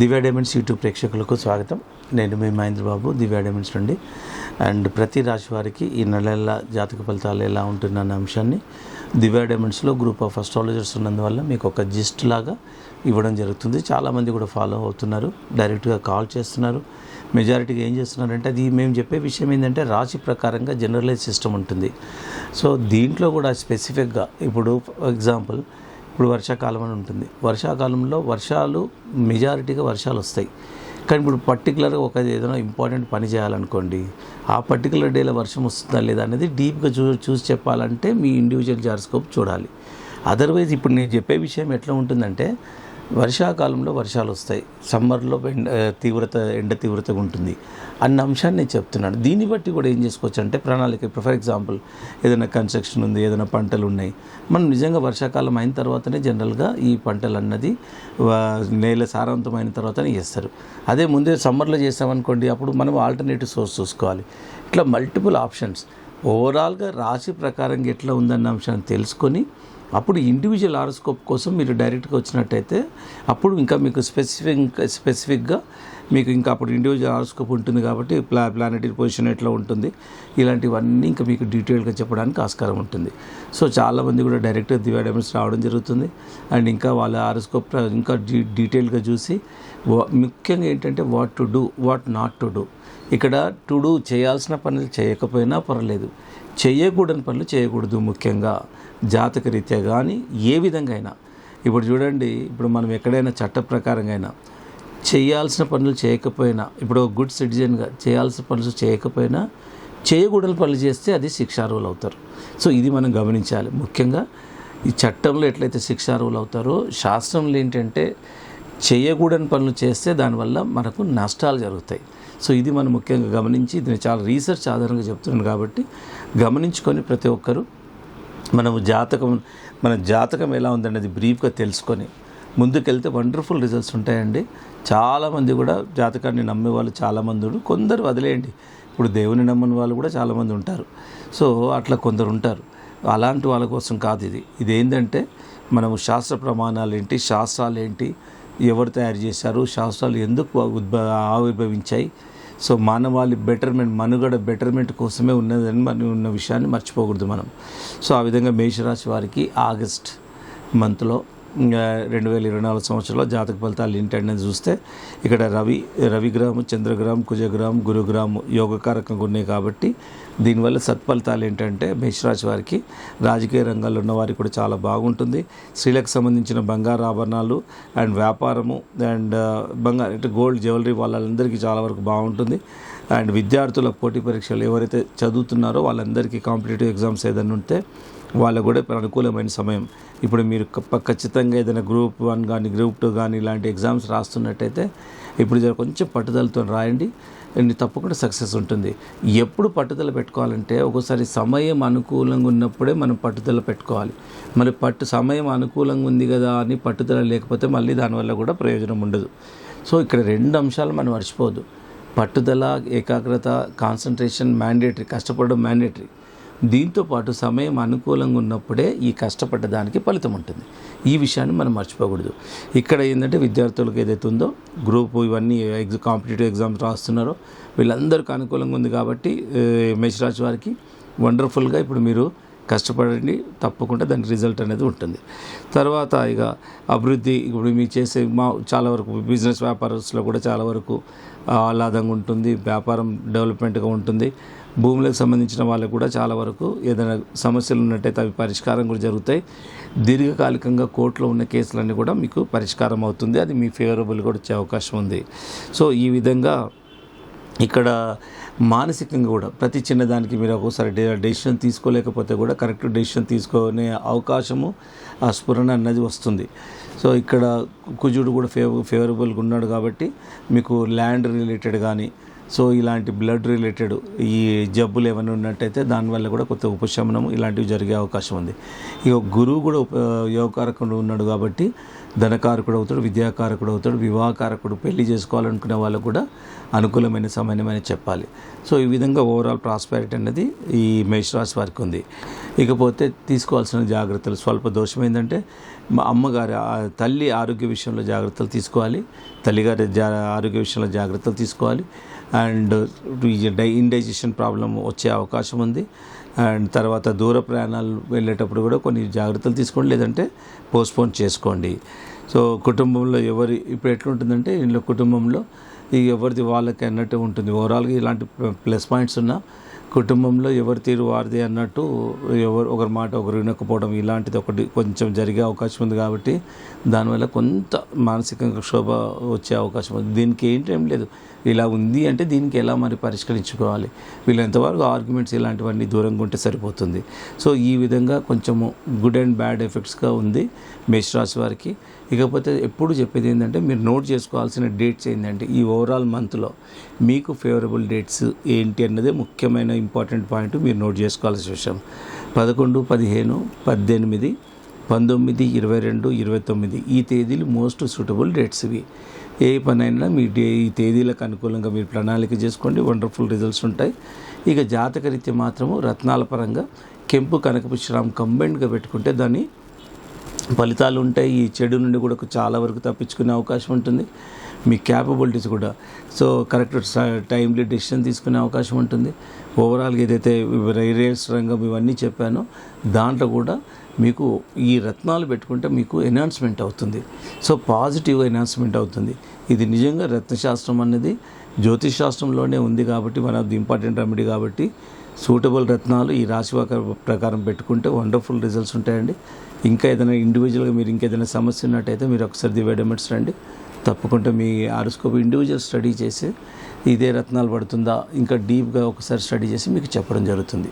Divya diamonds YouTube ప్రేక్షకులకు స్వాగతం. నేను మీ మహేంద్రబాబు దివ్యా డైమండ్స్ నుండి. అండ్ ప్రతి రాశి వారికి ఈ నెలల జాతక ఫలితాలు ఎలా ఉంటుందన్న అంశాన్ని దివ్యా డైమండ్స్లో గ్రూప్ ఆఫ్ అస్ట్రాలజర్స్ ఉన్నందువల్ల మీకు ఒక జిస్ట్ లాగా ఇవ్వడం జరుగుతుంది. చాలామంది కూడా ఫాలో అవుతున్నారు డైరెక్ట్గా కాల్ చేస్తున్నారు. మెజారిటీగా ఏం చేస్తున్నారంటే అది మేము చెప్పే విషయం ఏంటంటే రాశి ప్రకారంగా జనరలైజ్ సిస్టమ్ ఉంటుంది. సో దీంట్లో కూడా స్పెసిఫిక్గా ఇప్పుడు ఎగ్జాంపుల్ ఇప్పుడు వర్షాకాలం అని ఉంటుంది. వర్షాకాలంలో వర్షాలు మెజారిటీగా వర్షాలు వస్తాయి. కానీ ఇప్పుడు పర్టికులర్గా ఒక ఏదైనా ఇంపార్టెంట్ పని చేయాలనుకోండి ఆ పర్టికులర్ డేలో వర్షం వస్తుందా లేదా అనేది డీప్గా చూ చూసి చెప్పాలంటే మీ ఇండివిజువల్ జార్స్కోప్ చూడాలి. అదర్వైజ్ ఇప్పుడు నేను చెప్పే విషయం ఎట్లా ఉంటుందంటే వర్షాకాలంలో వర్షాలు వస్తాయి. సమ్మర్లో ఎండ తీవ్రత ఎండ తీవ్రతగా ఉంటుంది. అన్న అంశాన్ని నేను చెప్తున్నాను. దీన్ని బట్టి కూడా ఏం చేసుకోవచ్చు అంటే ప్రణాళిక ఇప్పుడు ఫర్ ఎగ్జాంపుల్ ఏదైనా కన్స్ట్రక్షన్ ఉంది ఏదైనా పంటలు ఉన్నాయి. మనం నిజంగా వర్షాకాలం అయిన తర్వాతనే జనరల్గా ఈ పంటలు అన్నది నేల సారవంతమైన తర్వాతనే చేస్తారు. అదే ముందే సమ్మర్లో చేస్తామనుకోండి అప్పుడు మనం ఆల్టర్నేటివ్ సోర్స్ చూసుకోవాలి. ఇట్లా మల్టిపుల్ ఆప్షన్స్. ఓవరాల్గా రాశి ప్రకారంగా ఎట్లా ఉందన్న అంశాన్ని తెలుసుకొని అప్పుడు ఇండివిజువల్ ఆరోస్కోప్ కోసం మీరు డైరెక్ట్గా వచ్చినట్టయితే అప్పుడు ఇంకా మీకు స్పెసిఫిక్ స్పెసిఫిక్గా మీకు ఇంకా అప్పుడు ఇండివిజువల్ ఆరోస్కోప్ ఉంటుంది కాబట్టి ప్లా ప్లానెటరీ పొజిషన్ ఎట్లా ఉంటుంది ఇలాంటివన్నీ ఇంకా మీకు డీటెయిల్గా చెప్పడానికి ఆస్కారం ఉంటుంది. సో చాలామంది కూడా డైరెక్ట్గా దివ్యా డైమండ్స్ రావడం జరుగుతుంది. అండ్ ఇంకా వాళ్ళ ఆరోస్కోప్ ఇంకా డీ డీటెయిల్గా చూసి ముఖ్యంగా ఏంటంటే what to do what not to do ఇక్కడ టుడు చేయాల్సిన పనులు చేయకపోయినా పర్లేదు. చేయకూడని పనులు చేయకూడదు ముఖ్యంగా. జాతక రీత్యా కానీ ఏ విధంగా అయినా ఇప్పుడు చూడండి ఇప్పుడు మనం ఎక్కడైనా చట్ట ప్రకారంగా అయినా చేయాల్సిన పనులు చేయకపోయినా ఇప్పుడు ఒక గుడ్ సిటిజన్గా చేయాల్సిన పనులు చేయకపోయినా చేయకూడని పనులు చేస్తే అది శిక్షార్హులు అవుతారు. సో ఇది మనం గమనించాలి. ముఖ్యంగా ఈ చట్టంలో ఎట్లయితే శిక్షార్హులు అవుతారో శాస్త్రంలో ఏంటంటే చేయకూడని పనులు చేస్తే దానివల్ల మనకు నష్టాలు జరుగుతాయి. సో ఇది మనం ముఖ్యంగా గమనించి దీన్ని చాలా రీసెర్చ్ ఆధారంగా చెప్తున్నాను కాబట్టి గమనించుకొని ప్రతి ఒక్కరూ మనము జాతకం మన జాతకం ఎలా ఉందనేది బ్రీఫ్గా తెలుసుకొని ముందుకెళ్తే వండర్ఫుల్ రిజల్ట్స్ ఉంటాయండి. చాలామంది కూడా జాతకాన్ని నమ్మే వాళ్ళు చాలామంది కొందరు వదిలేయండి. ఇప్పుడు దేవుని నమ్మని వాళ్ళు కూడా చాలామంది ఉంటారు. సో అట్లా కొందరు ఉంటారు. అలాంటి వాళ్ళ కోసం కాదు ఇది. ఇదేంటంటే మనము శాస్త్ర ప్రమాణాలు ఏంటి శాస్త్రాలు ఏంటి ఎవరు తయారు చేశారు శాస్త్రాలు ఎందుకు ఉద్భ ఆవిర్భవించాయి? సో మానవాళి బెటర్మెంట్ మనుగడ బెటర్మెంట్ కోసమే ఉన్నదని మనం ఉన్న విషయాన్ని మర్చిపోకూడదు మనం. సో ఆ విధంగా మేషరాశి వారికి ఆగస్ట్ మంత్లో రెండు వేల ఇరవై నాలుగు సంవత్సరంలో జాతక ఫలితాలు ఏంటంటే చూస్తే ఇక్కడ రవి రవిగ్రహం చంద్రగ్రహం కుజగ్రహం గురుగ్రహం యోగకారకంగా ఉన్నాయి కాబట్టి దీనివల్ల సత్ఫలితాలు ఏంటంటే మేషరాశి వారికి రాజకీయ రంగాల్లో ఉన్న వారికి కూడా చాలా బాగుంటుంది. స్త్రీలకు సంబంధించిన బంగారు ఆభరణాలు అండ్ వ్యాపారము అండ్ బంగారు అంటే గోల్డ్ జ్యువెలరీ వాళ్ళందరికీ చాలా వరకు బాగుంటుంది. అండ్ విద్యార్థుల పోటీ పరీక్షలు ఎవరైతే చదువుతున్నారో వాళ్ళందరికీ కాంపిటేటివ్ ఎగ్జామ్స్ ఏదైనా ఉంటే వాళ్ళకు కూడా అనుకూలమైన సమయం. ఇప్పుడు మీరు ఖచ్చితంగా ఏదైనా గ్రూప్ వన్ కానీ గ్రూప్ టూ కానీ ఇలాంటి ఎగ్జామ్స్ రాస్తున్నట్టయితే ఇప్పుడు కొంచెం పట్టుదలతో రాయండి. తప్పకుండా సక్సెస్ ఉంటుంది. ఎప్పుడు పట్టుదల పెట్టుకోవాలంటే ఒకసారి సమయం అనుకూలంగా ఉన్నప్పుడే మనం పట్టుదల పెట్టుకోవాలి. మరి పట్టు సమయం అనుకూలంగా ఉంది కదా అని పట్టుదల లేకపోతే మళ్ళీ దానివల్ల కూడా ప్రయోజనం ఉండదు. సో ఇక్కడ రెండు అంశాలు మనం మర్చిపోదు పట్టుదల ఏకాగ్రత కాన్సన్ట్రేషన్ మ్యాండేటరీ కష్టపడడం మ్యాండేటరీ. దీంతో పాటు సమయం అనుకూలంగా ఉన్నప్పుడే ఈ కష్టపడ్డ దానికి ఫలితం ఉంటుంది. ఈ విషయాన్ని మనం మర్చిపోకూడదు. ఇక్కడ ఏంటంటే విద్యార్థులకు ఏదైతే ఉందో గ్రూప్ ఇవన్నీ ఎగ్జ కాంపిటేటివ్ ఎగ్జామ్స్ రాస్తున్నారో వీళ్ళందరికీ అనుకూలంగా ఉంది కాబట్టి ఏ, మేషరాశి వారికి వండర్ఫుల్గా ఇప్పుడు మీరు కష్టపడండి తప్పకుండా దానికి రిజల్ట్ అనేది ఉంటుంది. తర్వాత ఇక అభివృద్ధి ఇప్పుడు మీరు చేసే మా చాలా వరకు బిజినెస్ వ్యాపారస్తులో కూడా చాలా వరకు ఆహ్లాదంగా ఉంటుంది వ్యాపారం డెవలప్మెంట్గా ఉంటుంది. భూములకు సంబంధించిన వాళ్ళకు కూడా చాలా వరకు ఏదైనా సమస్యలు ఉన్నట్టయితే అవి పరిష్కారం కూడా జరుగుతాయి. దీర్ఘకాలికంగా కోర్టులో ఉన్న కేసులన్నీ కూడా మీకు పరిష్కారం అవుతుంది. అది మీ ఫేవరబుల్ కూడా వచ్చే అవకాశం ఉంది. సో ఈ విధంగా ఇక్కడ మానసికంగా కూడా ప్రతి చిన్నదానికి మీరు ఒక్కోసారి డెసిషన్ తీసుకోలేకపోతే కూడా కరెక్ట్ డెసిషన్ తీసుకునే అవకాశము ఆ స్ఫురణ అన్నది వస్తుంది. సో ఇక్కడ కుజుడు కూడా ఫేవ ఫేవరబుల్గా ఉన్నాడు కాబట్టి మీకు ల్యాండ్ రిలేటెడ్ కానీ సో ఇలాంటి బ్లడ్ రిలేటెడ్ ఈ జబ్బులు ఏమైనా ఉన్నట్టయితే దానివల్ల కూడా కొత్త ఉపశమనం ఇలాంటివి జరిగే అవకాశం ఉంది. ఇక గురువు కూడా ఉప యోగకారకుడు ఉన్నాడు కాబట్టి ధనకారకుడు అవుతాడు విద్యాకారకుడు అవుతాడు వివాహకారకుడు పెళ్ళి చేసుకోవాలనుకునే వాళ్ళకు కూడా అనుకూలమైన సమయమని చెప్పాలి. సో ఈ విధంగా ఓవరాల్ ప్రాస్పారిటీ అనేది ఈ మేషరాశి వారికి ఉంది. ఇకపోతే తీసుకోవాల్సిన జాగ్రత్తలు స్వల్ప దోషం ఏంటంటే మా అమ్మగారి తల్లి ఆరోగ్య విషయంలో జాగ్రత్తలు తీసుకోవాలి. తల్లిగారి జా ఆరోగ్య విషయంలో జాగ్రత్తలు తీసుకోవాలి. అండ్ డై ఇండైజెషన్ ప్రాబ్లం వచ్చే అవకాశం ఉంది. అండ్ తర్వాత దూర ప్రయాణాలు వెళ్ళేటప్పుడు కూడా కొన్ని జాగ్రత్తలు తీసుకోండి లేదంటే పోస్ట్పోన్ చేసుకోండి. సో కుటుంబంలో ఎవరి ఇప్పుడు ఎట్లుంటుందంటే ఇంట్లో కుటుంబంలో ఇక ఎవరిది వాళ్ళకి అన్నట్టు ఉంటుంది. ఓవరాల్గా ఇలాంటి ప్లస్ పాయింట్స్ ఉన్నా కుటుంబంలో ఎవరి తీరు వారిది అన్నట్టు ఎవరు ఒకరి మాట ఒకరు వినకపోవడం ఇలాంటిది ఒకటి కొంచెం జరిగే అవకాశం ఉంది కాబట్టి దానివల్ల కొంత మానసికంగా క్షోభ వచ్చే అవకాశం ఉంది. దీనికి ఏంటేం లేదు. ఇలా ఉంది అంటే దీనికి ఎలా మరి పరిష్కరించుకోవాలి? వీళ్ళు ఎంతవరకు ఆర్గ్యుమెంట్స్ ఇలాంటివన్నీ దూరంగా ఉంటే సరిపోతుంది. సో ఈ విధంగా కొంచెము గుడ్ అండ్ బ్యాడ్ ఎఫెక్ట్స్గా ఉంది మేషరాశి వారికి. ఇకపోతే ఎప్పుడు చెప్పేది ఏంటంటే మీరు నోట్ చేసుకోవాల్సిన డేట్స్ ఏంటంటే ఈ ఓవరాల్ మంత్లో మీకు ఫేవరబుల్ డేట్స్ ఏంటి అన్నదే ముఖ్యమైన ఇంపార్టెంట్ పాయింట్ మీరు నోట్ చేసుకోవాల్సిన విషయం. పదకొండు పదిహేను పద్దెనిమిది పంతొమ్మిది ఇరవై రెండు ఇరవై తొమ్మిది ఈ తేదీలు మోస్ట్ సూటబుల్ డేట్స్ ఇవి. ఏ పనైనా మీ డే ఈ తేదీలకు అనుకూలంగా మీరు ప్రణాళిక చేసుకోండి వండర్ఫుల్ రిజల్ట్స్ ఉంటాయి. ఇక జాతకరీత్య మాత్రము రత్నాల పరంగా కెంపు కనకపుష్రాం కంబైన్డ్గా పెట్టుకుంటే దాన్ని ఫలితాలు ఉంటాయి. ఈ చెడు నుండి కూడా చాలా వరకు తప్పించుకునే అవకాశం ఉంటుంది. మీ క్యాపబిలిటీస్ కూడా. సో కరెక్ట్ టైంలీ డెసిషన్ తీసుకునే అవకాశం ఉంటుంది. ఓవరాల్గా ఏదైతే రైల్వేస్ రంగం ఇవన్నీ చెప్పానో దాంట్లో కూడా మీకు ఈ రత్నాలు పెట్టుకుంటే మీకు ఎన్హాన్స్మెంట్ అవుతుంది. సో పాజిటివ్ ఎన్హాన్స్మెంట్ అవుతుంది. ఇది నిజంగా రత్నశాస్త్రం అనేది జ్యోతిష్ శాస్త్రంలోనే ఉంది కాబట్టి మన ఆఫ్ ఇంపార్టెంట్ రెమెడీ కాబట్టి సూటబుల్ రత్నాలు ఈ రాశి వాక ప్రకారం పెట్టుకుంటే వండర్ఫుల్ రిజల్ట్స్ ఉంటాయండి. ఇంకా ఏదైనా ఇండివిజువల్గా మీరు ఇంకేదైనా సమస్య ఉన్నట్టయితే మీరు ఒకసారి దివేడమెట్స్ రండి. తప్పకుండా మీ ఆరోస్కోప్ ఇండివిజువల్ స్టడీ చేసి ఇదే రత్నాలు పడుతుందా ఇంకా డీప్గా ఒకసారి స్టడీ చేసి మీకు చెప్పడం జరుగుతుంది.